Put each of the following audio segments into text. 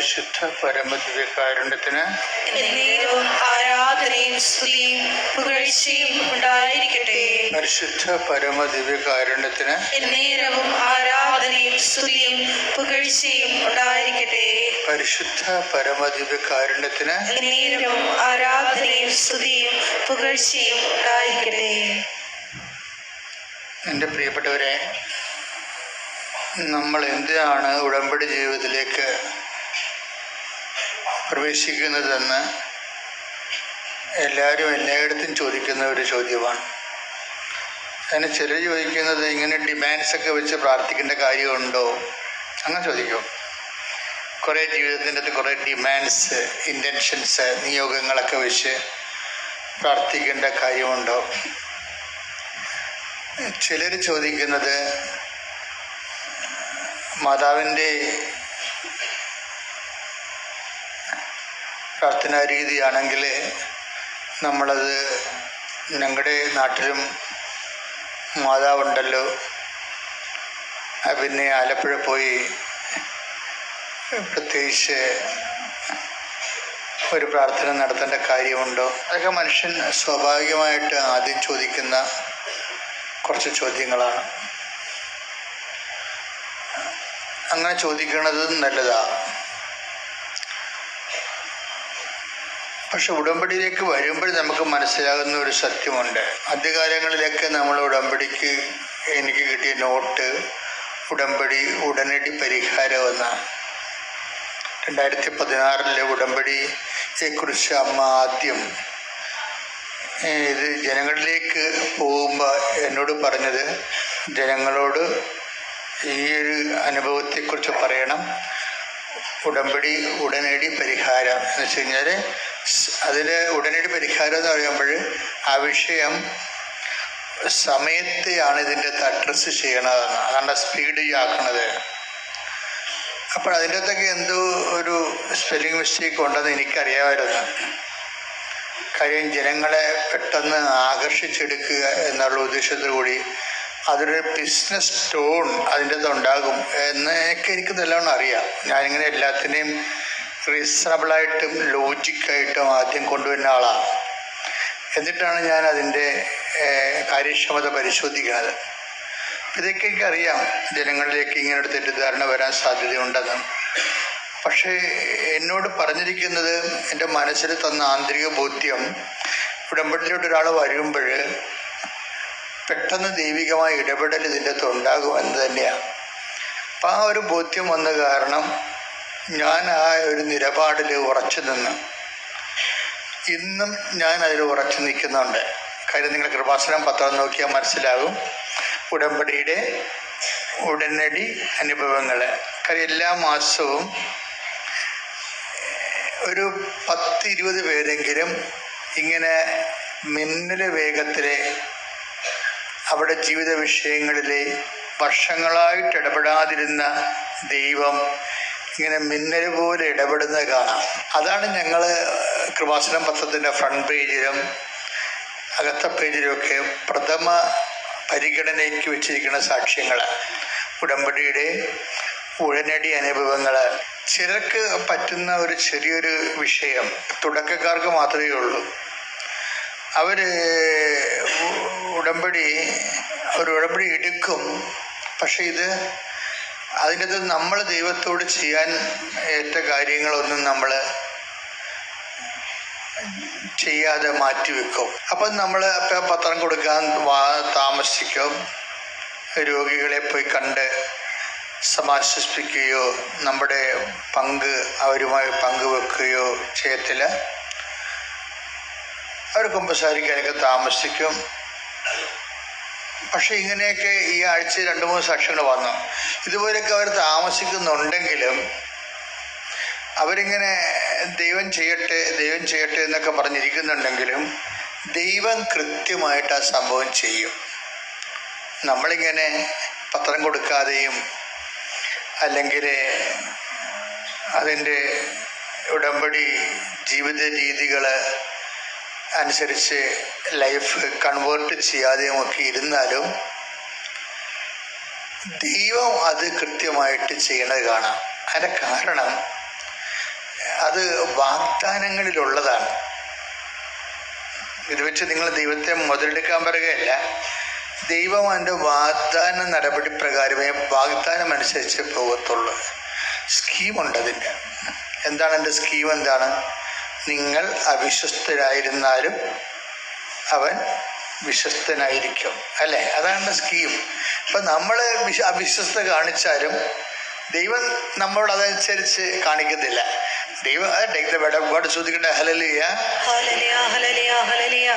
പരിശുദ്ധ പരമദിവ്യകാരുണ്യത്തിന് ആരാധനയും സ്തുതിയും പുകഴ്ചയും ഉണ്ടായിരിക്കട്ടെ. പരിശുദ്ധ പരമദിവ്യകാരുണ്യത്തിന് എന്നേരവും ആരാധനയും സ്തുതിയും പുകഴ്ചയും ഉണ്ടായിരിക്കട്ടെ. പരിശുദ്ധ പരമദിവ്യകാരുണ്യത്തിന് എന്നേരവും ആരാധനയും സ്തുതിയും പുകഴ്ചയും ഉണ്ടായിരിക്കട്ടെ. എന്റെ പ്രിയപ്പെട്ടവരെ നമ്മൾ എന്തിനാണ് ഉടമ്പടി ജീവിതത്തിലേക്ക് പ്രവേശിക്കുന്നതെന്ന് എല്ലാവരും എല്ലായിടത്തും ചോദിക്കുന്ന ഒരു ചോദ്യമാണ്. അതിന് ചിലർ ചോദിക്കുന്നത് ഇങ്ങനെ ഡിമാൻഡ്സൊക്കെ വെച്ച് പ്രാർത്ഥിക്കേണ്ട കാര്യമുണ്ടോ? അങ്ങനെ ചോദിക്കും. കുറേ ജീവിതത്തിന്റെ അകത്ത് കുറേ ഡിമാൻഡ്സ് ഇന്റൻഷൻസ് നിയോഗങ്ങളൊക്കെ വെച്ച് പ്രാർത്ഥിക്കേണ്ട കാര്യമുണ്ടോ? ചിലർ ചോദിക്കുന്നത് മാതാവിന്റെ പ്രാർത്ഥനാ രീതിയാണെങ്കിൽ നമ്മളത് ഞങ്ങളുടെ നാട്ടിലും മാതാവുണ്ടല്ലോ. പിന്നെ ആലപ്പുഴ പോയി പ്രത്യേകിച്ച് ഒരു പ്രാർത്ഥന നടത്തേണ്ട കാര്യമുണ്ടോ? അതൊക്കെ മനുഷ്യൻ സ്വാഭാവികമായിട്ട് ആദ്യം ചോദിക്കുന്ന കുറച്ച് ചോദ്യങ്ങളാണ്. അങ്ങനെ ചോദിക്കുന്നത് നല്ലതാ. പക്ഷെ ഉടമ്പടിയിലേക്ക് വരുമ്പോൾ നമുക്ക് മനസ്സിലാകുന്ന ഒരു സത്യമുണ്ട്. ആദ്യകാലങ്ങളിലൊക്കെ നമ്മൾ ഉടമ്പടിക്ക് എനിക്ക് കിട്ടിയ നോട്ട് ഉടമ്പടി ഉടനടി പരിഹാരം എന്നാണ് രണ്ടായിരത്തി പതിനാറിലെ ഉടമ്പടിയെക്കുറിച്ച് അമ്മ ആദ്യം ഇത് ജനങ്ങളിലേക്ക് പോകുമ്പോൾ എന്നോട് പറഞ്ഞത് ജനങ്ങളോട് ഈ ഒരു അനുഭവത്തെക്കുറിച്ച് പറയണം. ഉടമ്പടി ഉടനടി പരിഹാരം. എന്ന് വെച്ച് കഴിഞ്ഞാൽ അതിന് ഉടനടി പരിഹാരം എന്ന് പറയുമ്പോൾ ആ വിഷയം സമയത്തെയാണ് ഇതിന്റെ അഡ്രസ്സ് ചെയ്യണതെന്ന് അതാണ് സ്പീഡ് ആക്കണത് അപ്പോൾ അതിന്റെ അകത്തൊക്കെ എന്തോ ഒരു സ്പെല്ലിംഗ് മിസ്റ്റേക്ക് ഉണ്ടെന്ന് എനിക്കറിയാമായിരുന്നു. കാര്യം ജനങ്ങളെ പെട്ടെന്ന് ആകർഷിച്ചെടുക്കുക എന്നുള്ള ഉദ്ദേശത്തോടു കൂടി അതൊരു ബിസിനസ് ടോൺ അതിന്റെ അകത്ത് ഉണ്ടാകും എന്നൊക്കെ എനിക്ക് നല്ലോണം അറിയാം. ഞാനിങ്ങനെ എല്ലാത്തിനെയും റീസണബിളായിട്ടും ലോജിക്കായിട്ടും ആദ്യം കൊണ്ടുവരുന്ന ആളാണ് എന്നിട്ടാണ് ഞാൻ അതിന്റെ കാര്യക്ഷമത പരിശോധിക്കുന്നത്. ഇതൊക്കെ എനിക്കറിയാം. ജനങ്ങളിലേക്ക് ഇങ്ങനെ ഒരു തെറ്റിദ്ധാരണ വരാൻ സാധ്യതയുണ്ടെന്ന്. പക്ഷേ എന്നോട് പറഞ്ഞിരിക്കുന്നത് എന്റെ മനസ്സിൽ തന്ന ആന്തരിക ബോധ്യം ഉടമ്പടിയിലോട്ട് ഒരാൾ വരുമ്പോൾ പെട്ടെന്ന് ദൈവികമായ ഇടപെടൽ ഇതിന്റെ അകത്ത് ഉണ്ടാകുമെന്ന് തന്നെയാണ് അപ്പം ആ ഒരു ബോധ്യം വന്ന കാരണം ഞാൻ ആ ഒരു നിലപാടിൽ ഉറച്ചു നിന്ന്. ഇന്നും ഞാൻ അതിൽ ഉറച്ചു നിൽക്കുന്നുണ്ട്. കാര്യം നിങ്ങൾ കൃപാസനം പത്രം നോക്കിയാൽ മനസ്സിലാകും. ഉടമ്പടിയുടെ ഉടനടി അനുഭവങ്ങൾ കാര്യം എല്ലാ മാസവും ഒരു പത്ത് ഇരുപത് പേരെങ്കിലും ഇങ്ങനെ മിന്നൽ വേഗത്തിലെ അവിടെ ജീവിത വിഷയങ്ങളിലെ വർഷങ്ങളായിട്ട് ഇടപെടാതിരുന്ന ദൈവം ഇങ്ങനെ മിന്നൽ പോലെ ഇടപെടുന്നത് കാണാം അതാണ് ഞങ്ങൾ കൃപാസനം പത്രത്തിന്റെ ഫ്രണ്ട് പേജിലും അകത്ത പേജിലുമൊക്കെ പ്രഥമ പരിഗണനയ്ക്ക് വെച്ചിരിക്കുന്ന സാക്ഷ്യങ്ങൾ ഉടമ്പടിയുടെ ഉടനടി അനുഭവങ്ങൾ ചിലർക്ക് പറ്റുന്ന ഒരു ചെറിയൊരു വിഷയം തുടക്കക്കാർക്ക് മാത്രമേ ഉള്ളൂ. അവർ ഉടമ്പടി ഒരു ഉടമ്പടി എടുക്കും. പക്ഷെ ഇത് അതിന്റെ അത് നമ്മൾ ദൈവത്തോട് ചെയ്യാൻ ഏറ്റ കാര്യങ്ങളൊന്നും നമ്മൾ ചെയ്യാതെ മാറ്റിവെക്കും അപ്പം നമ്മൾ അപ്പം പത്രം കൊടുക്കാൻ താമസിക്കും. രോഗികളെ പോയി കണ്ട് സമാശ്വസിപ്പിക്കുകയോ നമ്മുടെ പങ്ക് അവരുമായി പങ്കുവെക്കുകയോ ചെയ്യത്തില്ല. അവർ കുമ്പസാരിക്കാനൊക്കെ താമസിക്കും. പക്ഷെ ഇങ്ങനെയൊക്കെ ഈ ആഴ്ച രണ്ട് മൂന്ന് സാക്ഷികൾ വന്നു. ഇതുപോലെയൊക്കെ അവർ താമസിക്കുന്നുണ്ടെങ്കിലും അവരിങ്ങനെ ദൈവം ചെയ്യട്ടെ ദൈവം ചെയ്യട്ടെ എന്നൊക്കെ പറഞ്ഞിരിക്കുന്നുണ്ടെങ്കിലും ദൈവം കൃത്യമായിട്ട് ആ സംഭവം ചെയ്യും. നമ്മളിങ്ങനെ പത്രം കൊടുക്കാതെയും അല്ലെങ്കിൽ അതിന്റെ ഉടമ്പടി ജീവിത രീതികൾ അനുസരിച്ച് ലൈഫ് കൺവേർട്ട് ചെയ്യാതെയും ഒക്കെ ഇരുന്നാലും ദൈവം അത് കൃത്യമായിട്ട് ചെയ്യണത് കാണാം. അതിന്റെ കാരണം അത് വാഗ്ദാനങ്ങളിലുള്ളതാണ്. ഇത് വെച്ച് നിങ്ങൾ ദൈവത്തെ മുതലെടുക്കാൻ പറയുകയല്ല. ദൈവം അതിന്റെ വാഗ്ദാന നടപടി പ്രകാരമേ വാഗ്ദാനം അനുസരിച്ച് പോകത്തുള്ളൂ. സ്കീമുണ്ട് അതിന്റെ എന്താണ് എന്റെ സ്കീം എന്താണ്? നിങ്ങൾ അവിശ്വസ്തരായിരുന്നാലും അവൻ വിശ്വസ്തനായിരിക്കും അല്ലേ? അതാണ് സ്കീം ഇപ്പം നമ്മൾ വിശ്വ അവിശ്വസ്ത കാണിച്ചാലും ദൈവം നമ്മളോട് അതനുസരിച്ച് കാണിക്കുന്നില്ല. ദൈവം ഒരുപാട് ചോദിക്കട്ടെ ഹലലിയ ഹലലിയ ഹലലിയ ഹല്ലേലൂയ.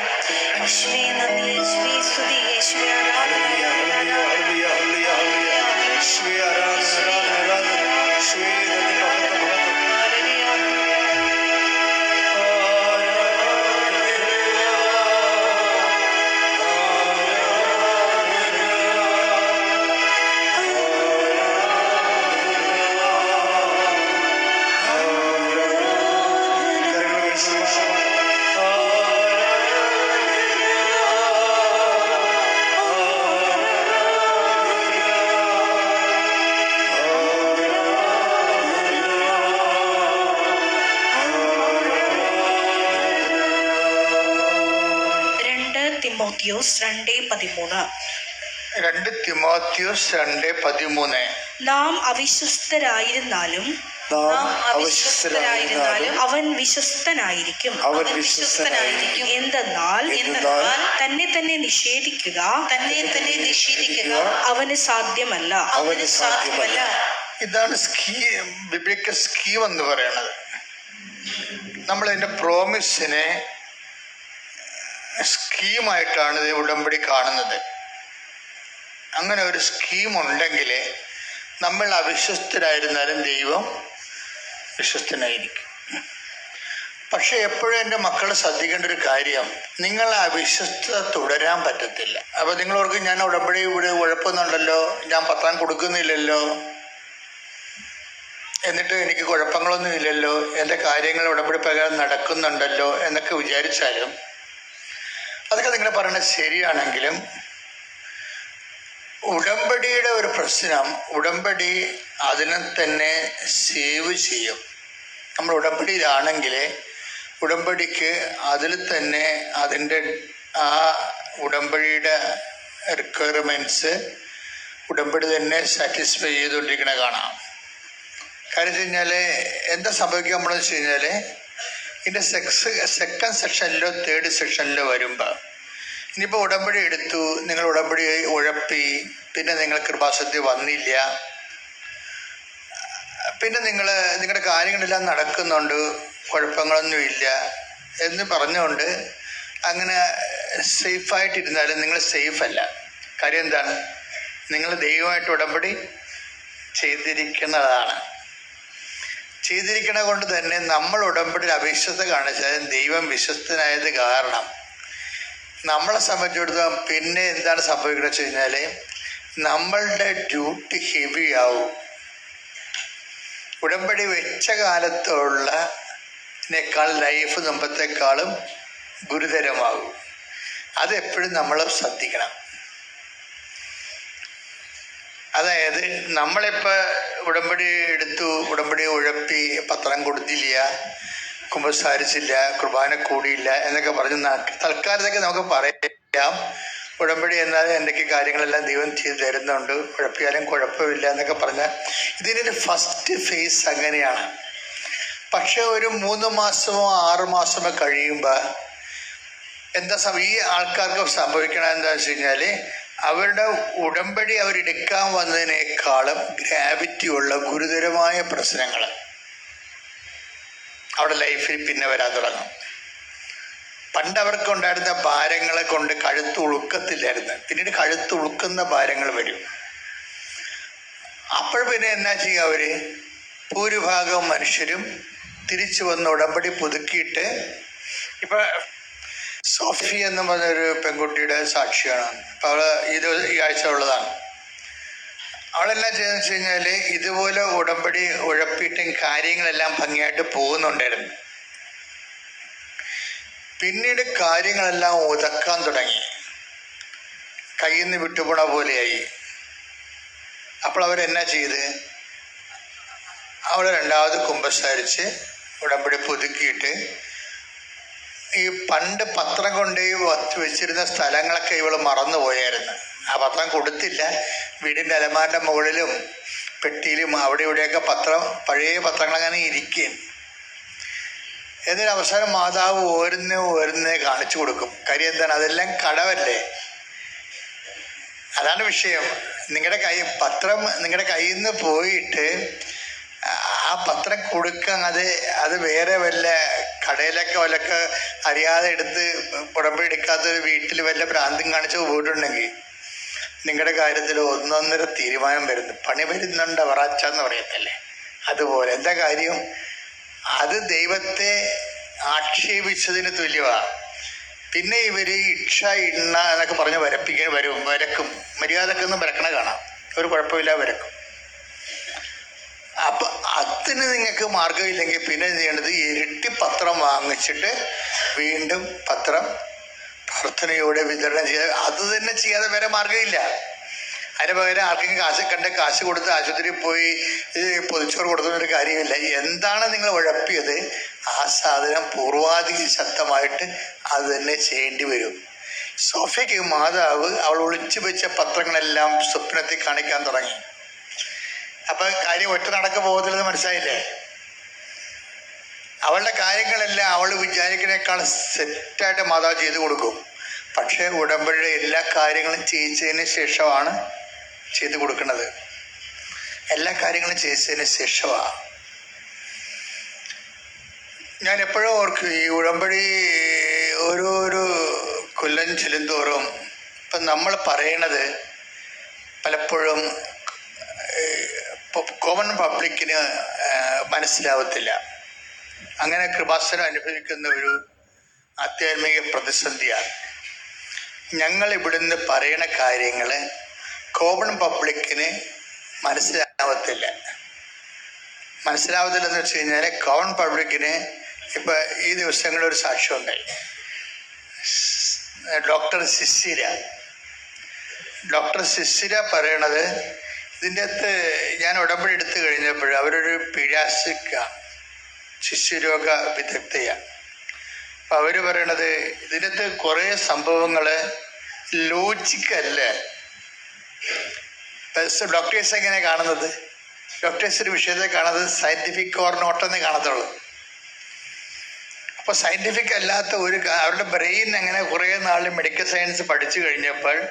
പതിമൂന്ന്. രണ്ട് തിമോത്യോസ് രണ്ട് പതിമൂന്ന്. നാം അവിശ്വസ്തരായിരുന്നാലും നാം അവിശ്വസ്തരായിരുന്നാലും അവൻ വിശ്വസ്തനായിരിക്കും. അവൻ വിശ്വസ്തനായിരിക്കും. എന്തെന്നാൽ എന്തെന്നാൽ തന്നെ തന്നെ നിഷേധിക്കുക തന്നെ തന്നെ നിഷേധിക്കുക അവന് സാധ്യമല്ല. അവന് സാധ്യമല്ല. ഇതാണ് സ്കീം സ്കീം എന്ന് പറയുന്നത്. നമ്മൾ അതിന്റെ പ്രോമിസിനെ സ്കീമായിട്ടാണ് ഇത് ഉടമ്പടി കാണുന്നത്. അങ്ങനെ ഒരു സ്കീം ഉണ്ടെങ്കിൽ നമ്മൾ അവിശ്വസ്തരായിരുന്നാലും ദൈവം വിശ്വസ്തനായിരിക്കും. പക്ഷെ എപ്പോഴും എന്റെ മക്കൾ ശ്രദ്ധിക്കേണ്ട ഒരു കാര്യം നിങ്ങൾ അവിശ്വസ്തത തുടരാൻ പറ്റത്തില്ല. അപ്പോൾ നിങ്ങളോർക്ക് ഞാൻ ഉടമ്പടി ഇവിടെ കുഴപ്പമൊന്നുണ്ടല്ലോ ഞാൻ പത്രം കൊടുക്കുന്നില്ലല്ലോ? എന്നിട്ട് എനിക്ക് കുഴപ്പങ്ങളൊന്നും ഇല്ലല്ലോ എന്റെ കാര്യങ്ങൾ ഉടമ്പടി പ്രകാരം നടക്കുന്നുണ്ടല്ലോ? എന്നൊക്കെ വിചാരിച്ചാലും അതൊക്കെ നിങ്ങൾ പറയുന്നത് ശരിയാണെങ്കിലും ഉടമ്പടിയുടെ ഒരു പ്രശ്നം ഉടമ്പടി അതിനെ തന്നെ സേവ് ചെയ്യും. നമ്മൾ ഉടമ്പടിയിലാണെങ്കിൽ ഉടമ്പടിക്ക് അതിൽ തന്നെ അതിന്റെ ആ ഉടമ്പടിയുടെ റിക്വയർമെന്റ്സ് ഉടമ്പടി തന്നെ സാറ്റിസ്ഫൈ ചെയ്തുകൊണ്ടിരിക്കണ കാണാം. കാര്യം വെച്ച് കഴിഞ്ഞാൽ എന്താ സംഭവിക്കുക നമ്മളെന്ന് വെച്ച് കഴിഞ്ഞാൽ ഇതിന്റെ സെക്സ് സെക്കൻഡ് സെക്ഷനിലോ തേർഡ് സെക്ഷനിലോ വരുമ്പോൾ ഇനിയിപ്പോൾ ഉടമ്പടി എടുത്തു നിങ്ങൾ ഉടമ്പടി ഉഴപ്പി പിന്നെ നിങ്ങൾ കൃപാസത്തിൽ വന്നില്ല. പിന്നെ നിങ്ങൾ നിങ്ങളുടെ കാര്യങ്ങളെല്ലാം നടക്കുന്നുണ്ട് കുഴപ്പങ്ങളൊന്നുമില്ല എന്ന് പറഞ്ഞുകൊണ്ട് അങ്ങനെ സേഫായിട്ടിരുന്നാലും നിങ്ങൾ സേഫ് അല്ല കാര്യം എന്താണ്? നിങ്ങൾ ദൈവമായിട്ട് ഉടമ്പടി ചെയ്തിരിക്കുന്നതാണ്. ചെയ്തിരിക്കണ കൊണ്ട് തന്നെ നമ്മൾ ഉടമ്പടി അവിശ്വസ്ത കാണിച്ചാലും ദൈവം വിശ്വസ്തനായത് കാരണം. നമ്മളെ സംബന്ധിച്ചിടത്തോളം പിന്നെ എന്താണ് സംഭവിക്കുന്നത് വെച്ച് കഴിഞ്ഞാൽ നമ്മളുടെ ഡ്യൂട്ടി ഹെവി ആവും. ഉടമ്പടി വെച്ച കാലത്തുള്ള ലൈഫ് മുമ്പത്തെക്കാളും ഗുരുതരമാകും. അതെപ്പോഴും നമ്മൾ ശ്രദ്ധിക്കണം. അതായത് നമ്മളിപ്പോൾ ഉടമ്പടി എടുത്തു ഉടമ്പടി ഉഴപ്പി പത്രം കൊടുത്തില്ല കുമ്പസാരിച്ചില്ല കുർബാന കൂടിയില്ല എന്നൊക്കെ പറഞ്ഞ് തൽക്കാലത്തേക്ക് നമുക്ക് പറയാം. ഉടമ്പടി എന്നാൽ എന്തൊക്കെ കാര്യങ്ങളെല്ലാം ദൈവം ചെയ്തു തരുന്നുണ്ട് കുഴപ്പിയാലും കുഴപ്പമില്ല എന്നൊക്കെ പറഞ്ഞാൽ ഇതിന്റെ ഫസ്റ്റ് ഫേസ് അങ്ങനെയാണ്. പക്ഷെ ഒരു മൂന്ന് മാസമോ ആറ് മാസമോ കഴിയുമ്പോൾ എന്താ ഈ ആൾക്കാർക്ക് സംഭവിക്കണം എന്താ വെച്ച് കഴിഞ്ഞാൽ അവരുടെ ഉടമ്പടി അവരെടുക്കാൻ വന്നതിനേക്കാളും ഗ്രാവിറ്റി ഉള്ള ഗുരുതരമായ പ്രശ്നങ്ങൾ അവിടെ ലൈഫിൽ പിന്നെ വരാൻ തുടങ്ങും. പണ്ട് അവർക്ക് ഉണ്ടായിരുന്ന ഭാരങ്ങളെ കൊണ്ട് കഴുത്ത് ഉളുക്കത്തില്ലായിരുന്നു. പിന്നീട് കഴുത്ത് ഉളുക്കുന്ന ഭാരങ്ങൾ വരും. അപ്പോൾ പിന്നെ എന്നാ ചെയ്യുക അവർ? ഭൂരിഭാഗം മനുഷ്യരും തിരിച്ചു വന്ന് ഉടമ്പടി പുതുക്കിയിട്ട് ഇപ്പൊ സോഫി എന്ന് പറഞ്ഞൊരു പെൺകുട്ടിയുടെ സാക്ഷിയാണ്. അപ്പൊ അവൾ ഇത് ഈ ആഴ്ച ഉള്ളതാണ്. അവളെല്ലാം ചെയ്തെന്ന് വെച്ച് കഴിഞ്ഞാൽ ഇതുപോലെ ഉടമ്പടി ഉഴപ്പിയിട്ടും കാര്യങ്ങളെല്ലാം ഭംഗിയായിട്ട് പോകുന്നുണ്ടായിരുന്നു. പിന്നീട് കാര്യങ്ങളെല്ലാം ഒതുക്കാൻ തുടങ്ങി. കയ്യിൽ നിന്ന് വിട്ടുപോണ പോലെയായി. അപ്പോൾ അവരെന്നാ ചെയ്ത്? അവൾ രണ്ടാമത് കുമ്പസാരിച്ച് ഉടമ്പടി പുതുക്കിയിട്ട് ഈ പണ്ട് പത്രം കൊണ്ട് വച്ച് വെച്ചിരുന്ന സ്ഥലങ്ങളൊക്കെ ഇവൾ മറന്നുപോയായിരുന്നു ആ പത്രം കൊടുത്തില്ല. വീടിന്റെ അലമാരുടെ മുകളിലും പെട്ടിയിലും അവിടെ ഇവിടെയൊക്കെ പത്രം പഴയ പത്രങ്ങളങ്ങനെ ഇരിക്കുകയും എന്നിട്ട് അവസാനം മാതാവ് ഓരോന്ന് ഓരോന്ന് കാണിച്ചു കൊടുക്കും. കാര്യം എന്താണ്? അതെല്ലാം കടവല്ലേ? അതാണ് വിഷയം. നിങ്ങളുടെ കൈ പത്രം നിങ്ങളുടെ കയ്യിൽ നിന്ന് പോയിട്ട് ആ പത്രം കൊടുക്കാൻ അത് അത് വേറെ വല്ല കടയിലൊക്കെ വല്ലൊക്കെ അറിയാതെ എടുത്ത് ഒരു വീട്ടിൽ വല്ല ഭ്രാന്തും കാണിച്ച് പോയിട്ടുണ്ടെങ്കിൽ നിങ്ങളുടെ കാര്യത്തിൽ ഒന്നൊന്നര തീരുമാനം വരുന്നു. പണി വരുന്നുണ്ട് വറാച്ച എന്ന് പറയത്തല്ലേ? അതുപോലെ എന്താ കാര്യം? അത് ദൈവത്തെ ആക്ഷേപിച്ചതിന് തുല്യമാണ് പിന്നെ ഇവർ ഇക്ഷ ഇണ്ണ എന്നൊക്കെ പറഞ്ഞ് വരപ്പിക്കാൻ വരും വരക്കും. മര്യാദക്കൊന്നും വരക്കണ കാണാം. ഒരു കുഴപ്പമില്ല വരക്കും. അപ്പൊ അതിന് നിങ്ങൾക്ക് മാർഗമില്ലെങ്കിൽ പിന്നെ ചെയ്യേണ്ടത്? ഇരട്ടി പത്രം വാങ്ങിച്ചിട്ട് വീണ്ടും പത്രം പ്രാർത്ഥനയോടെ വിതരണം ചെയ്ത് അത് തന്നെ ചെയ്യാതെ വേറെ മാർഗമില്ല അതിന് പകരം ആർക്കെങ്കിലും കാശ് കണ്ട കാശ് കൊടുത്ത് ആശുപത്രിയിൽ പോയി പൊതിച്ചോറ് കൊടുത്തൊരു കാര്യമില്ല. എന്താണ് നിങ്ങൾ ഉഴപ്പിയത്? ആ സാധനം പൂർവാധികം ശക്തമായിട്ട് അത് തന്നെ ചെയ്യേണ്ടി വരും. സോഫയ്ക്ക് മാതാവ് അവൾ ഒളിച്ചു വെച്ച പത്രങ്ങളെല്ലാം സ്വപ്നത്തിൽ കാണിക്കാൻ തുടങ്ങി. അപ്പൊ കാര്യം ഒറ്റ നടക്ക് പോകത്തില്ലെന്ന് മനസ്സിലായില്ലേ? അവളുടെ കാര്യങ്ങളെല്ലാം അവൾ വിചാരിക്കുന്നേക്കാൾ സെറ്റായിട്ട് മാതാവ് ചെയ്തു കൊടുക്കും. പക്ഷേ ഉടമ്പടിയുടെ എല്ലാ കാര്യങ്ങളും ചെയ്യിച്ചതിന് ശേഷമാണ് ചെയ്തു കൊടുക്കുന്നത്. എല്ലാ കാര്യങ്ങളും ചെയ്യിച്ചതിന് ശേഷമാണ്. ഞാൻ എപ്പോഴും ഓർക്കും ഈ ഉടമ്പടി ഓരോരോ കൊല്ലം ചെല്ലുന്തോറും ഇപ്പം നമ്മൾ പറയണത് പലപ്പോഴും കോമൺ പബ്ലിക്കിന് മനസ്സിലാവത്തില്ല. അങ്ങനെ കൃപാസനം അനുഭവിക്കുന്ന ഒരു ആധ്യാത്മിക പ്രതിസന്ധിയാണ്. ഞങ്ങൾ ഇവിടുന്ന് പറയണ കാര്യങ്ങൾ കോമൺ പബ്ലിക്കിന് മനസ്സിലാവത്തില്ല. മനസ്സിലാവത്തില്ലെന്ന് വെച്ച് കഴിഞ്ഞാൽ കോമൺ പബ്ലിക്കിന് ഇപ്പം ഈ ദിവസങ്ങളിൽ ഒരു സാക്ഷ്യം ഉണ്ടായി ഡോക്ടർ സിസിര. ഡോക്ടർ സിസിര പറയണത് ഇതിന്റെ അകത്ത് ഞാൻ ഉടമ്പടി എടുത്തു കഴിഞ്ഞപ്പോൾ അവരൊരു പിഴാസിക്ക ശിശുരോഗ വിദഗ്ധയാണ് അപ്പം അവർ പറയണത് ഇതിനകത്ത് കുറേ സംഭവങ്ങൾ ലോജിക്കല്ല. ഡോക്ടേഴ്സ് എങ്ങനെ കാണുന്നത്? ഡോക്ടേഴ്സ് ഒരു വിഷയത്തെ കാണുന്നത് സയന്റിഫിക് ഓർ നോട്ട് എന്നേ കാണത്തുള്ളൂ. അപ്പോൾ സയന്റിഫിക് അല്ലാത്ത ഒരു അവരുടെ ബ്രെയിൻ അങ്ങനെ കുറേ നാൾ മെഡിക്കൽ സയൻസ് പഠിച്ചു കഴിഞ്ഞപ്പോൾ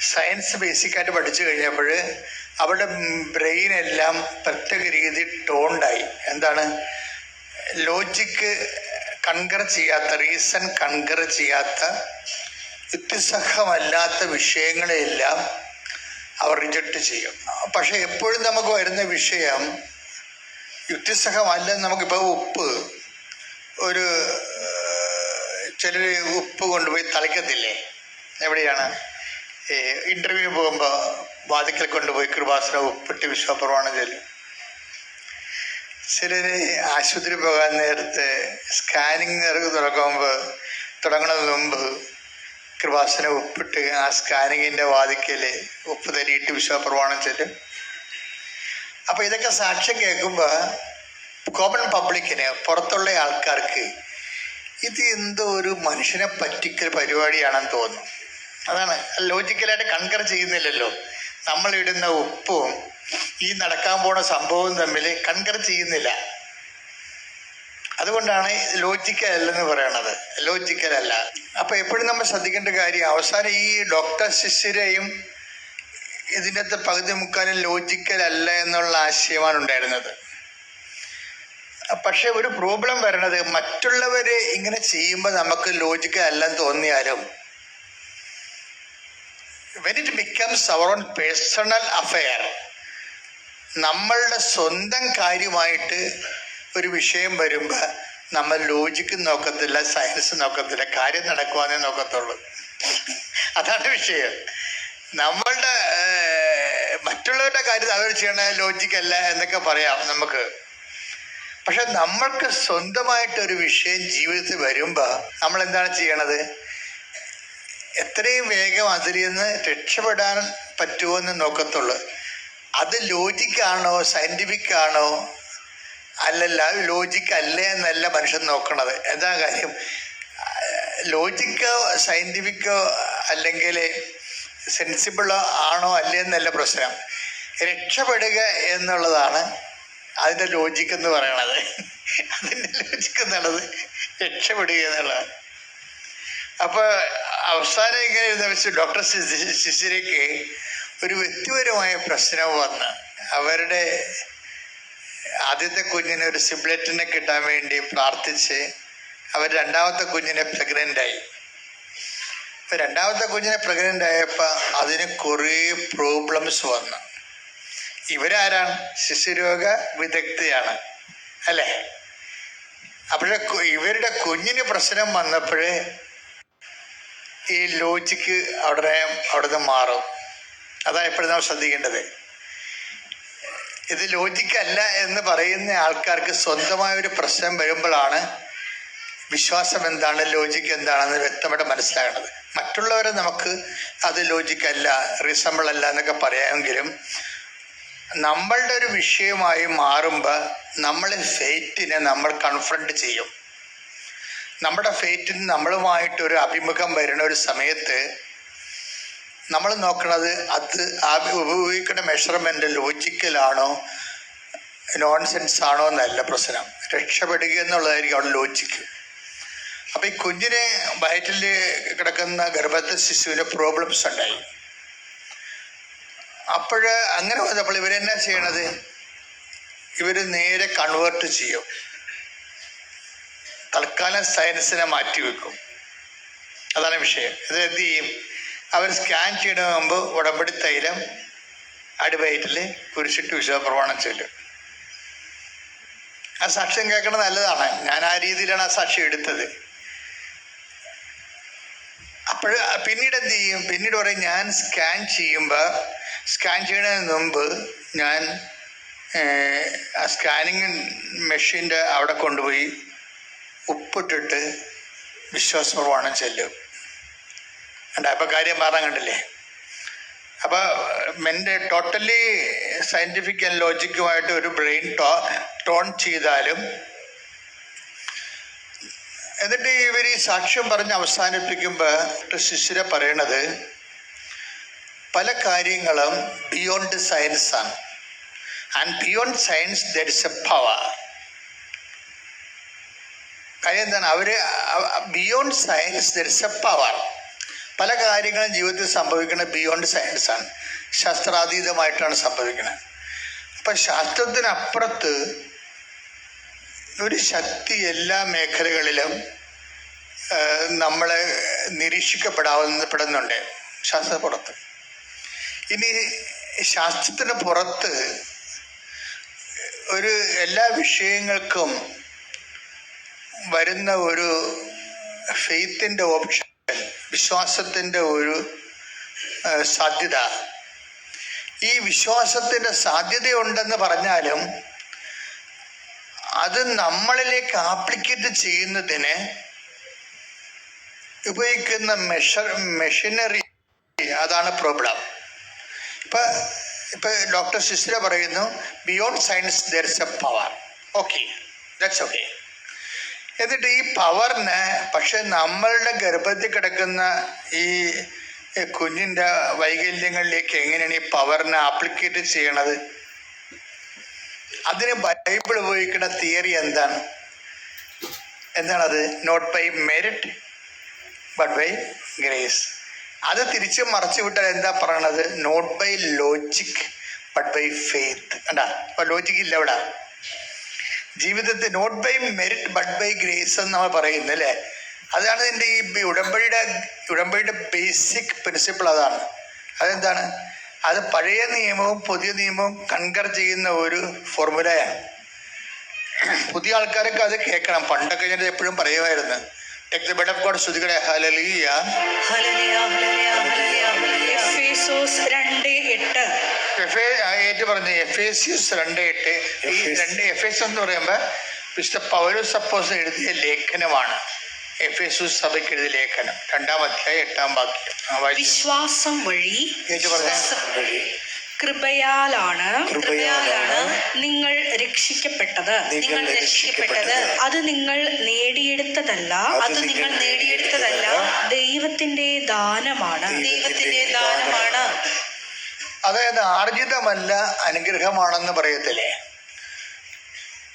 സയൻസ് ബേസിക്കായിട്ട് പഠിച്ചു കഴിഞ്ഞപ്പോൾ അവരുടെ ബ്രെയിൻ എല്ലാം പ്രത്യേക രീതി ടോണ്ടായി എന്താണ്? ലോജിക്ക് കൺകർ ചെയ്യാത്ത റീസൺ കൺകർ ചെയ്യാത്ത യുക്തിസഹമല്ലാത്ത വിഷയങ്ങളെയെല്ലാം അവർ റിജക്റ്റ് ചെയ്യും. പക്ഷെ എപ്പോഴും നമുക്ക് വരുന്ന വിഷയം യുക്തിസഹമല്ല നമുക്കിപ്പോൾ ഉപ്പ് ഒരു ചിലർ ഉപ്പ് കൊണ്ടുപോയി തളിക്കത്തില്ലേ? എവിടെയാണ്? ഈ ഇന്റർവ്യൂവിന് പോകുമ്പോൾ വാതിക്കൽ കൊണ്ടുപോയി കൃപാസന ഉപ്പിട്ട് വിശ്വപ്രമാണം ചൊല്ലും ചിലർ ആശുപത്രി പോകാൻ നേരത്ത് സ്കാനിങ് തുടങ്ങുമ്പോൾ തുടങ്ങുന്നതിന് മുമ്പ് കൃപാസന ഉപ്പിട്ട് ആ സ്കാനിങ്ങിന്റെ വാതിക്കൽ ഉപ്പ് തരിയിട്ട് വിശ്വപ്രമാണം ചെല്ലും. അപ്പോൾ ഇതൊക്കെ സാക്ഷ്യം കേൾക്കുമ്പോൾ കോമൺ പബ്ലിക്കിന് പുറത്തുള്ള ആൾക്കാർക്ക് ഇത് എന്തോ ഒരു മനുഷ്യനെ പറ്റിക്കൽ പരിപാടിയാണെന്ന് തോന്നും. അതാണ് ലോജിക്കലായിട്ട് കൺകർ ചെയ്യുന്നില്ലല്ലോ. നമ്മൾ ഇടുന്ന ഉപ്പും ഈ നടക്കാൻ പോണ സംഭവവും തമ്മിൽ കൺകർ ചെയ്യുന്നില്ല. അതുകൊണ്ടാണ് ലോജിക്കൽ അല്ലെന്ന് പറയണത്. ലോജിക്കൽ അല്ല. അപ്പൊ എപ്പോഴും നമ്മൾ ശ്രദ്ധിക്കേണ്ട കാര്യം അവസാനം ഈ ഡോക്ടർ ശിശിരയും ഇതിന്റെ പകുതി മുക്കാലും ലോജിക്കൽ അല്ല എന്നുള്ള ആശയമാണ് ഉണ്ടായിരുന്നത്. പക്ഷെ ഒരു പ്രോബ്ലം വരണത് മറ്റുള്ളവര് ഇങ്ങനെ ചെയ്യുമ്പോൾ നമുക്ക് ലോജിക്കൽ അല്ലെന്ന് തോന്നിയാലും when it becomes our own personal affair നമ്മളുടെ സ്വന്തം കാര്യമായിട്ട് ഒരു വിഷയം വരുമ്പോൾ നമ്മൾ ലോജിക്ക് നോക്കത്തില്ല സയൻസ് നോക്കത്തില്ല കാര്യം നടക്കുവാനേ നോക്കത്തുള്ളൂ. അതാണ് വിഷയം. നമ്മളുടെ മറ്റുള്ളവരുടെ കാര്യം അവർ ചെയ്യണ ലോജിക്കല്ല എന്നൊക്കെ പറയാം നമുക്ക്. പക്ഷെ നമ്മൾക്ക് സ്വന്തമായിട്ട് ഒരു വിഷയം ജീവിതത്തിൽ വരുമ്പോൾ നമ്മൾ എന്താണ് ചെയ്യണത്? എത്രയും വേഗം അതിൽ നിന്ന് രക്ഷപ്പെടാൻ പറ്റുമോ എന്ന് നോക്കത്തുള്ളൂ. അത് ലോജിക്കാണോ സയന്റിഫിക് ആണോ അല്ലല്ല ലോജിക്ക് അല്ലേ എന്നല്ല മനുഷ്യൻ നോക്കണത്. എന്താ കാര്യം? ലോജിക്കോ സയന്റിഫിക്കോ അല്ലെങ്കിൽ സെൻസിബിളോ ആണോ അല്ലേ എന്നല്ല പ്രശ്നം. രക്ഷപ്പെടുക എന്നുള്ളതാണ് അതിന്റെ ലോജിക്ക് എന്ന് പറയണത്. അതിന്റെ ലോജിക്ക് എന്നുള്ളത് രക്ഷപ്പെടുക എന്നുള്ളതാണ്. അപ്പോൾ അവസാനം ഇങ്ങനെ ഇരുന്ന വെച്ച് ഡോക്ടർ ശിശിരയ്ക്ക് ഒരു വ്യക്തിപരമായ പ്രശ്നം വന്ന് അവരുടെ ആദ്യത്തെ കുഞ്ഞിനെ ഒരു സിബ്ലറ്റിനെ കിട്ടാൻ വേണ്ടി പ്രാർത്ഥിച്ച് അവർ രണ്ടാമത്തെ കുഞ്ഞിനെ പ്രഗ്നന്റ് ആയി. ഇപ്പൊ രണ്ടാമത്തെ കുഞ്ഞിനെ പ്രഗ്നന്റ് ആയപ്പോൾ അതിന് കുറേ പ്രോബ്ലംസ് വന്നു. ഇവരാരാണ്? ശിശുരോഗ വിദഗ്ധയാണ്. അല്ലേ? അപ്പോഴേ ഇവരുടെ കുഞ്ഞിന് പ്രശ്നം വന്നപ്പോഴേ ഈ ലോജിക്ക് അവിടെ അവിടുന്ന് മാറും. അതാണ് എപ്പോഴും നാം ശ്രദ്ധിക്കേണ്ടത്. ഇത് ലോജിക്കല്ല എന്ന് പറയുന്ന ആൾക്കാർക്ക് സ്വന്തമായ ഒരു പ്രശ്നം വരുമ്പോഴാണ് വിശ്വാസം എന്താണ് ലോജിക്ക് എന്താണെന്ന് വ്യക്തമായിട്ട് മനസ്സിലാകേണ്ടത്. മറ്റുള്ളവരെ നമുക്ക് അത് ലോജിക്കല്ല റീസണബിൾ അല്ല എന്നൊക്കെ പറയാമെങ്കിലും നമ്മളുടെ ഒരു വിഷയമായി മാറുമ്പോൾ നമ്മൾ ഫെയ്റ്റിനെ നമ്മൾ കൺഫ്രണ്ട് ചെയ്യും. നമ്മുടെ ഫേറ്റിൽ നമ്മളുമായിട്ട് ഒരു അഭിമുഖം വരുന്ന ഒരു സമയത്ത് നമ്മൾ നോക്കുന്നത് അത് ഉപയോഗിക്കുന്ന മെഷർമെന്റ് ലോജിക്കലാണോ നോൺ സെൻസ് ആണോ എന്നല്ല പ്രശ്നം. രക്ഷപ്പെടുക എന്നുള്ളതായിരിക്കും അവിടെ ലോജിക്ക് അപ്പം ഈ കുഞ്ഞിനെ വയറ്റിൽ കിടക്കുന്ന ഗർഭത്തെ ശിശുവിന് പ്രോബ്ലംസ് ഉണ്ടായി. അപ്പോൾ അങ്ങനെ വന്നപ്പോൾ ഇവരെന്നാ ചെയ്യണത്? ഇവർ നേരെ കൺവേർട്ട് ചെയ്യും. തൽക്കാലം സയൻസിനെ മാറ്റി വെക്കും. അതാണ് വിഷയം. ഇത് എന്ത് ചെയ്യും? അവർ സ്കാൻ ചെയ്യണ മുമ്പ് ഉടമ്പടി തൈലം അടിവയറ്റിൽ കുരിശിട്ട് വിശ്വപ്രമാണം ചൊല്ലും. ആ സാക്ഷ്യം കേൾക്കണത് നല്ലതാണ്. ഞാൻ ആ രീതിയിലാണ് ആ സാക്ഷ്യം എടുത്തത്. അപ്പോൾ പിന്നീട് എന്ത് ചെയ്യും? പിന്നീട് പറയും ഞാൻ സ്കാൻ ചെയ്യുമ്പോൾ സ്കാൻ ചെയ്യുന്നതിന് മുമ്പ് ഞാൻ സ്കാനിങ് മെഷീന്റെ അവിടെ കൊണ്ടുപോയി ഉപ്പിട്ടിട്ട് വിശ്വാസപ്രമാണം ചെല്ലും. കണ്ട? അപ്പൊ കാര്യം മാറാൻ കണ്ടില്ലേ? അപ്പോൾ മെന്റെ ടോട്ടലി സയന്റിഫിക് ആൻഡ് ലോജിക്കുമായിട്ട് ഒരു ബ്രെയിൻ ടോ ടോൺ ചെയ്താലും എന്നിട്ട് ഇവർ ഈ സാക്ഷ്യം പറഞ്ഞ് അവസാനിപ്പിക്കുമ്പോൾ ശിശുര പറയണത് പല കാര്യങ്ങളും ബിയോണ്ട് സയൻസ് ആണ്. And beyond science there is a power കാര്യം എന്താണ്? അവർ ബിയോണ്ട് സയൻസ് ദർ പവർ പല കാര്യങ്ങളും ജീവിതത്തിൽ സംഭവിക്കുന്നത് ബിയോണ്ട് സയൻസ് ആണ്. ശാസ്ത്രാതീതമായിട്ടാണ് സംഭവിക്കുന്നത്. അപ്പം ശാസ്ത്രത്തിനപ്പുറത്ത് ഒരു ശക്തി എല്ലാ മേഖലകളിലും നമ്മൾ നിരീക്ഷിക്കപ്പെടാവുന്നപ്പെടുന്നുണ്ട് ശാസ്ത്രപ്പുറത്ത് ഇനി ശാസ്ത്രത്തിന് പുറത്ത് ഒരു എല്ലാ വിഷയങ്ങൾക്കും വരുന്ന ഒരു ഫെയ്ത്തിന്റെ ഓപ്ഷൻ വിശ്വാസത്തിന്റെ ഒരു സാധ്യത. ഈ വിശ്വാസത്തിന്റെ സാധ്യതയുണ്ടെന്ന് പറഞ്ഞാലും അത് നമ്മളിലേക്ക് ആപ്ലിക്കേറ്റ് ചെയ്യുന്നതിന് ഉപയോഗിക്കുന്ന മെഷർ മെഷീനറി അതാണ് പ്രോബ്ലം ഇപ്പം ഇപ്പം ഡോക്ടർ ശിശിര പറയുന്നു beyond science there is a power okay that's okay എന്നിട്ട് ഈ പവറിന് പക്ഷെ നമ്മളുടെ ഗർഭത്തിൽ കിടക്കുന്ന ഈ കുഞ്ഞിന്റെ വൈകല്യങ്ങളിലേക്ക് എങ്ങനെയാണ് ഈ പവറിനെ ആപ്ലിക്കേറ്റ് ചെയ്യണത്? അതിന് ബൈബിൾ ഉപയോഗിക്കുന്ന തിയറി എന്താണ്? എന്താണത്? Not by merit but by grace അത് തിരിച്ച് മറച്ചു വിട്ടാൽ എന്താ പറയണത്? Not by logic but by faith അപ്പൊ ലോജിക് ഇല്ല ഇവിടെ. ജീവിതത്തിൽ not by merit but by grace എന്ന് നമ്മൾ പറയുന്നത് അല്ലേ? അതാണ് ഇതിന്റെ ഈ ഉടമ്പടിയുടെ ഉടമ്പടിയുടെ ബേസിക് പ്രിൻസിപ്പിൾ അതാണ്. അതെന്താണ്? അത് പഴയ നിയമവും പുതിയ നിയമവും കൺകർ ചെയ്യുന്ന ഒരു ഫോർമുലയാണ് പുതിയ ആൾക്കാരൊക്കെ അത് കേൾക്കണം. പണ്ടൊക്കെ ഞാൻ എപ്പോഴും പറയുമായിരുന്നു. Take the bed of God ശ്രുതികളെ ഹലലിയ രണ്ട് എട്ട് എഫ് ഏറ്റു പറഞ്ഞ എഫ് എസ് രണ്ട് എട്ട് ഈ രണ്ട് എഫ് എസ് എന്ന് പറയുമ്പോൾ വിശുദ്ധ പൗരോ സപ്പോസ് എഴുതിയ ലേഖനമാണ്. എഫ് എസ് സഭയ്ക്ക് എഴുതിയ ലേഖനം. രണ്ടാം അധ്യായം എട്ടാം വാക്യം. വിശ്വാസം വഴി ഏറ്റു പറഞ്ഞ? വഴി കൃപയാലാണ് കൃപയാലാണ് നിങ്ങൾ രക്ഷിക്കപ്പെട്ടത്. നിങ്ങൾ രക്ഷിക്കപ്പെട്ടത്. അത് നിങ്ങൾ നേടിയെടുത്തതല്ല. അത് നിങ്ങൾ നേടിയെടുത്തതല്ല. ദൈവത്തിന്റെ ദാനമാണ്. ദൈവത്തിന്റെ ദാനമാണ്. അതായത് ആർജിതമല്ല അനുഗ്രഹമാണെന്ന് പറയത്തില്ലേ?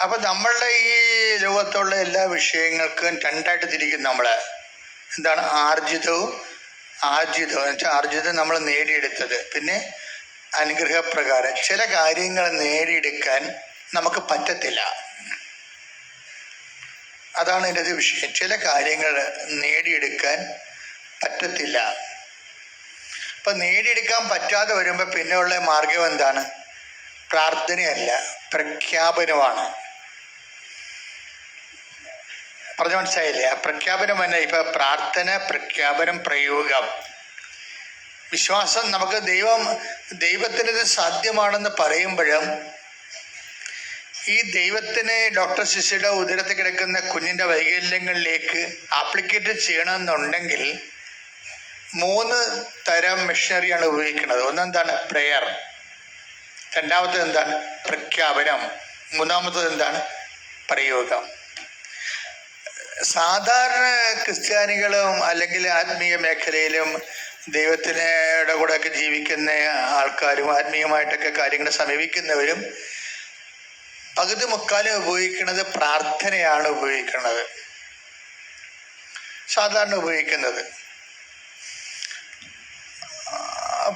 അപ്പൊ നമ്മളുടെ ഈ ലോകത്തുള്ള എല്ലാ വിഷയങ്ങൾക്കും രണ്ടായിട്ട് തിരിക്കും നമ്മൾ. എന്താണ് ആർജിതവും ആർജിതവും. എന്ന് വെച്ചാൽ ആർജിതം നമ്മൾ നേടിയെടുത്തത്. പിന്നെ അനുഗ്രഹപ്രകാരം ചില കാര്യങ്ങൾ നേടിയെടുക്കാൻ നമുക്ക് പറ്റത്തില്ല. അതാണ് എന്റെ വിഷയം. ചില കാര്യങ്ങൾ നേടിയെടുക്കാൻ പറ്റത്തില്ല. അപ്പൊ നേടിയെടുക്കാൻ പറ്റാതെ വരുമ്പോൾ പിന്നെയുള്ള മാർഗം എന്താണ്? പ്രാർത്ഥനയല്ല പ്രഖ്യാപനമാണ്. പറഞ്ഞു മനസ്സിലായില്ലേ? പ്രഖ്യാപനം തന്നെ ഇപ്പൊ പ്രാർത്ഥന പ്രഖ്യാപനം പ്രയോഗം. വിശ്വാസം നമുക്ക് ദൈവം ദൈവത്തിന് ഇത് സാധ്യമാണെന്ന് പറയുമ്പോഴും ഈ ദൈവത്തിന് ഡോക്ടർ ശിശുടെ ഉദരത്തിൽ കിടക്കുന്ന കുഞ്ഞിന്റെ വൈകല്യങ്ങളിലേക്ക് ആപ്ലിക്കേറ്റ് ചെയ്യണമെന്നുണ്ടെങ്കിൽ മൂന്ന് തരം മെഷീനറിയാണ് ഉപയോഗിക്കുന്നത്. ഒന്നെന്താണ്? പ്രെയർ രണ്ടാമത്തത് എന്താണ്? പ്രഖ്യാപനം. മൂന്നാമത്തത് എന്താണ്? പ്രയോഗം. സാധാരണ ക്രിസ്ത്യാനികളും അല്ലെങ്കിൽ ആത്മീയ മേഖലയിലും ദൈവത്തിനയുടെ കൂടെയൊക്കെ ജീവിക്കുന്ന ആൾക്കാരും ആത്മീയമായിട്ടൊക്കെ കാര്യങ്ങൾ സമീപിക്കുന്നവരും പകുതി മുക്കാലും ഉപയോഗിക്കുന്നത് പ്രാർത്ഥനയാണ് ഉപയോഗിക്കുന്നത്. സാധാരണ ഉപയോഗിക്കുന്നത്.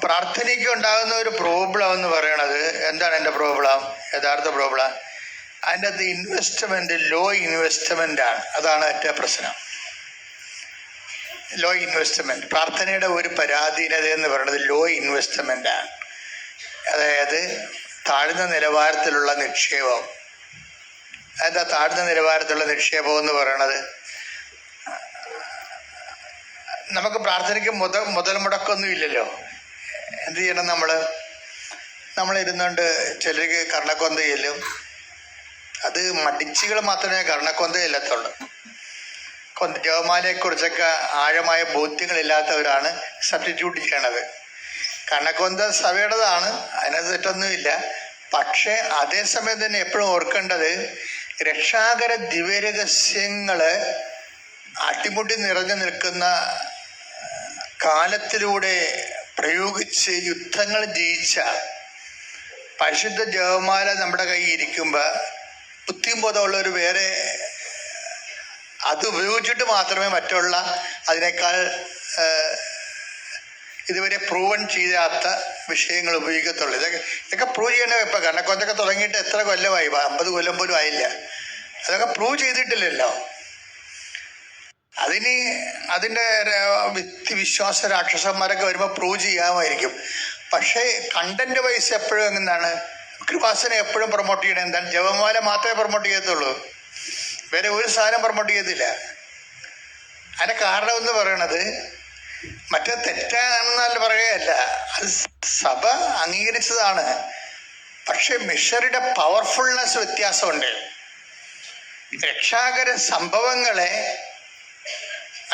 പ്രാർത്ഥനയ്ക്ക് ഉണ്ടാകുന്ന ഒരു പ്രോബ്ലം എന്ന് പറയണത് എന്താണ് എന്റെ പ്രോബ്ലം യഥാർത്ഥ പ്രോബ്ലം അതിന്റെ അകത്ത് ഇൻവെസ്റ്റ്മെന്റ് ലോ ഇൻവെസ്റ്റ്മെന്റ് ആണ്. അതാണ് ഏറ്റവും പ്രശ്നം. ലോ ഇൻവെസ്റ്റ്മെന്റ് പ്രാർത്ഥനയുടെ ഒരു പരാധീനത എന്ന് പറയുന്നത് ലോ ഇൻവെസ്റ്റ്മെന്റ് ആണ്. അതായത് താഴ്ന്ന നിലവാരത്തിലുള്ള നിക്ഷേപം. എന്താ താഴ്ന്ന നിലവാരത്തിലുള്ള നിക്ഷേപം എന്ന് പറയണത്? നമുക്ക് പ്രാർത്ഥനയ്ക്ക് മുതൽ മുതൽ മുടക്കൊന്നും ഇല്ലല്ലോ എന്ത് ചെയ്യണം നമ്മൾ ഇരുന്നുകൊണ്ട് ചിലർക്ക് കർണക്കൊന്ത ചെല്ലും അത് മടിച്ചുകൾ മാത്രമേ കർണക്കൊന്ത ചെല്ലത്തുള്ളൂ കൊന്ത ജവമാലയെക്കുറിച്ചൊക്കെ ആഴമായ ബോധ്യങ്ങളില്ലാത്തവരാണ് സബ്സ്റ്റിറ്റ്യൂട്ട് ചെയ്യണത്. കർണക്കൊന്ത സഭയുടേതാണ് അതിനകത്ത് തെറ്റൊന്നുമില്ല പക്ഷേ അതേസമയം തന്നെ എപ്പോഴും ഓർക്കേണ്ടത് രക്ഷാകര ദിവ്യരഹസ്യങ്ങൾ അട്ടിമുട്ടി നിറഞ്ഞു നിൽക്കുന്ന കാലത്തിലൂടെ പ്രയോഗിച്ച് യുദ്ധങ്ങൾ ജയിച്ച പരിശുദ്ധ ജവമാല നമ്മുടെ കയ്യിൽ ഇരിക്കുമ്പോൾ ബുദ്ധിയും ബോധമുള്ളവർ വേറെ അത് ഉപയോഗിച്ചിട്ട് മാത്രമേ മറ്റുള്ള അതിനേക്കാൾ ഇതുവരെ പ്രൂവൺ ചെയ്യാത്ത വിഷയങ്ങൾ ഉപയോഗിക്കത്തുള്ളൂ. ഇതൊക്കെ ഇതൊക്കെ പ്രൂവ് ചെയ്യണ ഇപ്പം കണ്ണക്കൊന്തൊക്കെ തുടങ്ങിയിട്ട് എത്ര കൊല്ലമായി? അമ്പത് കൊല്ലം പോലും ആയില്ല. അതൊക്കെ പ്രൂവ് ചെയ്തിട്ടില്ലല്ലോ. അതിന് അതിന്റെ വ്യക്തി വിശ്വാസ രാക്ഷസന്മാരൊക്കെ വരുമ്പോൾ പ്രൂവ് ചെയ്യാമായിരിക്കും. പക്ഷേ കണ്ടന്റ് വൈസ് എപ്പോഴും എന്താണ് കൃപാസനെ എപ്പോഴും പ്രൊമോട്ട് ചെയ്യണം. എന്താണ് ജപമാല മാത്രമേ പ്രൊമോട്ട് ചെയ്യത്തുള്ളൂ. വേറെ ഒരു സാധനം പ്രൊമോട്ട് ചെയ്യത്തില്ല. അതിന്റെ കാരണം എന്ന് പറയണത് മറ്റേ തെറ്റാണെന്നല്ല പറയുകയല്ല. അത് സഭ അംഗീകരിച്ചതാണ്. പക്ഷെ മിഷറിയുടെ പവർഫുൾനെസ് വ്യത്യാസമുണ്ട്. രക്ഷാകര സംഭവങ്ങളെ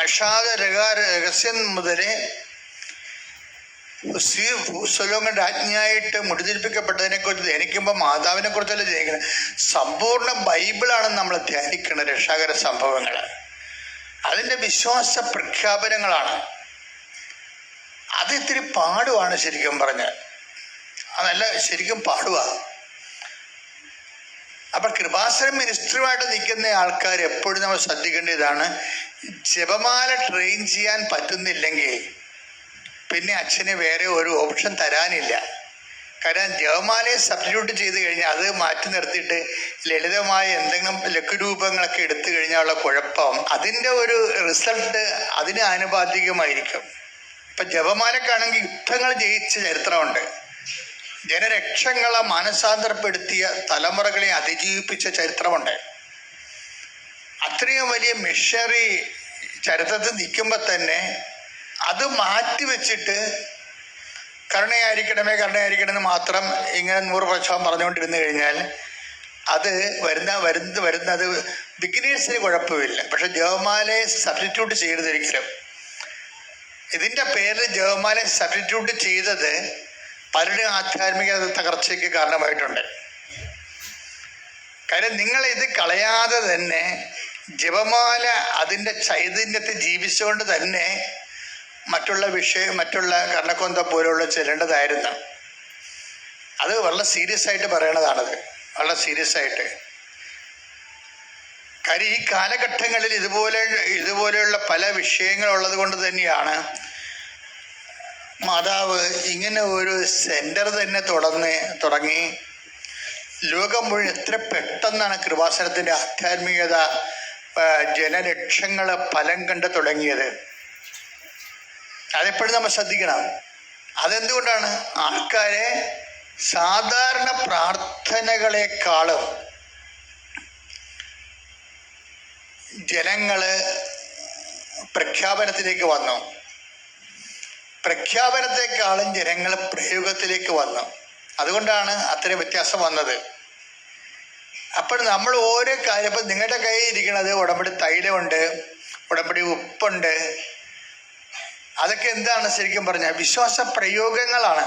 അഷാദ രഹസ്യം മുതലേ സ്വലോകം രാജ്ഞിയായിട്ട് മുടിതിരിപ്പിക്കപ്പെട്ടതിനെ കുറിച്ച് ധ്യാനിക്കുമ്പോൾ മാതാവിനെ കുറിച്ചല്ല ധ്യാനിക്കുന്നത്? സമ്പൂർണ ബൈബിളാണ് നമ്മൾ ധ്യാനിക്കുന്നത് രക്ഷാകര സംഭവങ്ങൾ അതിന്റെ വിശ്വാസ പ്രഖ്യാപനങ്ങളാണ്. അത് ഇത്തിരി പാടുവാണ് ശരിക്കും പറഞ്ഞ് അതല്ല ശരിക്കും പാടുക അപ്പൊ കൃപാസനം മിനിസ്റ്ററുമായിട്ട് നിൽക്കുന്ന ആൾക്കാർ എപ്പോഴും നമ്മൾ ശ്രദ്ധിക്കേണ്ട ഇതാണ് ജപമാല ട്രെയിൻ ചെയ്യാൻ പറ്റുന്നില്ലെങ്കിൽ പിന്നെ അച്ഛന് വേറെ ഒരു ഓപ്ഷൻ തരാനില്ല. കാരണം ജപമാലയെ സബ്സ്റ്റിറ്റ്യൂട്ട് ചെയ്ത് കഴിഞ്ഞാൽ അത് മാറ്റി നിർത്തിയിട്ട് ലളിതമായ എന്തെങ്കിലും ലഘുരൂപങ്ങളൊക്കെ എടുത്തു കഴിഞ്ഞാലുള്ള കുഴപ്പം അതിന്റെ ഒരു റിസൾട്ട് അതിന് ആനുപാതികമായിരിക്കും. ഇപ്പൊ ജപമാലക്കാണെങ്കിൽ യുദ്ധങ്ങൾ ജയിച്ച ചരിത്രമുണ്ട്. ജനലക്ഷങ്ങളെ മാനസാന്തരപ്പെടുത്തിയ തലമുറകളെ അതിജീവിപ്പിച്ച ചരിത്രമുണ്ട്. അത്രയും വലിയ മിഷണറി ചരിത്രത്തിൽ നിൽക്കുമ്പോൾ തന്നെ അത് മാറ്റിവെച്ചിട്ട് കരുണയായിരിക്കണമേ കരുണയായിരിക്കണമെന്ന് മാത്രം ഇങ്ങനെ നൂറ് പ്രാവശ്യം പറഞ്ഞുകൊണ്ടിരുന്നു കഴിഞ്ഞാൽ അത് വരുന്ന വരുന്നത് വരുന്നത് ബിഗിനേഴ്സിന് കുഴപ്പമില്ല. പക്ഷെ ജവമാലയെ സബ്സ്റ്റിറ്റ്യൂട്ട് ചെയ്യരുതൊരിക്കലും ഇതിന്റെ പേരിൽ ജവമാലയെ സബ്സ്റ്റിറ്റ്യൂട്ട് ചെയ്തത് പലരുടെയും ആധ്യാത്മിക തകർച്ചയ്ക്ക് കാരണമായിട്ടുണ്ട്. കാര്യം നിങ്ങൾ ഇത് കളയാതെ തന്നെ ജപമാല അതിന്റെ ചൈതന്യത്തെ ജീവിച്ചുകൊണ്ട് തന്നെ മറ്റുള്ള വിഷയം മറ്റുള്ള കർണക്കൊന്ത പോലുള്ള ചെല്ലേണ്ടതായിരുന്നു. അത് വളരെ സീരിയസ് ആയിട്ട് പറയണതാണത്. വളരെ സീരിയസ് ആയിട്ട്. കാര്യം ഈ കാലഘട്ടങ്ങളിൽ ഇതുപോലെ ഇതുപോലെയുള്ള പല വിഷയങ്ങളുള്ളത് കൊണ്ട് തന്നെയാണ് മാതാവ് ഇങ്ങനെ ഒരു സെന്റർ തന്നെ തുടർന്ന് തുടങ്ങി. ലോകം മുഴുവൻ എത്ര പെട്ടെന്നാണ് കൃപാസനത്തിന്റെ ആധ്യാത്മികത ആ, ജനലക്ഷങ്ങൾ ഫലം കണ്ട് തുടങ്ങിയത്. അതെപ്പോഴും നമ്മൾ ശ്രദ്ധിക്കണം. അതെന്തുകൊണ്ടാണ്? ആൾക്കാരെ സാധാരണ പ്രാർത്ഥനകളെക്കാളും ജനങ്ങൾ പ്രഖ്യാപനത്തിലേക്ക് വന്നു. പ്രഖ്യാപനത്തെക്കാളും ജനങ്ങൾ പ്രയോഗത്തിലേക്ക് വന്നു. അതുകൊണ്ടാണ് അത്രയും വ്യത്യാസം വന്നത്. അപ്പോൾ നമ്മൾ ഓരോ കാര്യം ഇപ്പം നിങ്ങളുടെ കയ്യിൽ ഇരിക്കുന്നത് ഉടമ്പടി തൈലമുണ്ട് ഉടമ്പടി ഉപ്പുണ്ട്. അതൊക്കെ എന്താണ് ശരിക്കും പറഞ്ഞാൽ വിശ്വാസ പ്രയോഗങ്ങളാണ്.